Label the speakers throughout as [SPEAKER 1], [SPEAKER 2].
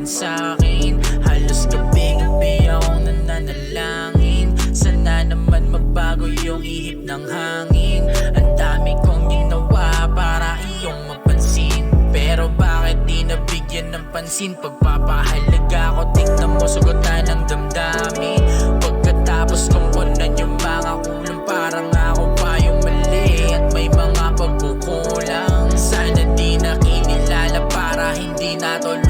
[SPEAKER 1] tingin sa akin. Halos gabi-gabi akong nananalangin. Sana naman magbago yung ihip ng hangin. Ang dami kong ginawa para iyong mapansin. Pero bakit di nabigyan ng pansin? Pagpapahalaga ko, tignan mo sugutan ng damdamin. Pagkatapos kong punan yung mga kulang Parang ako pa yung mali. At may mga pagkukulang. Sana di na kinilala para hindi natulog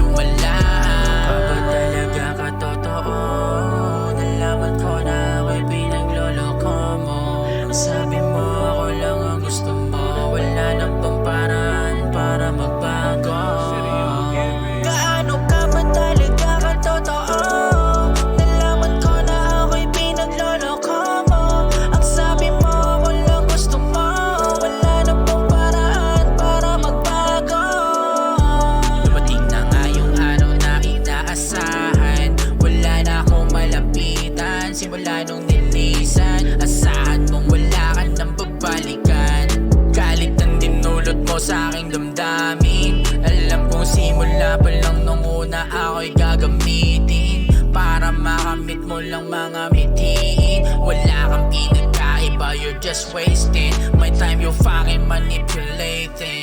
[SPEAKER 1] Nung nilisan Asahan mong wala ka nang babalikan. Galit ang dinulot mo sa aking damdamin. Alam kong simula pa lang nung una ako'y gagamitin. Para makamit mo lang mga mitiin Wala kang pinagkaiba, you're just wasting. My time you're fucking manipulating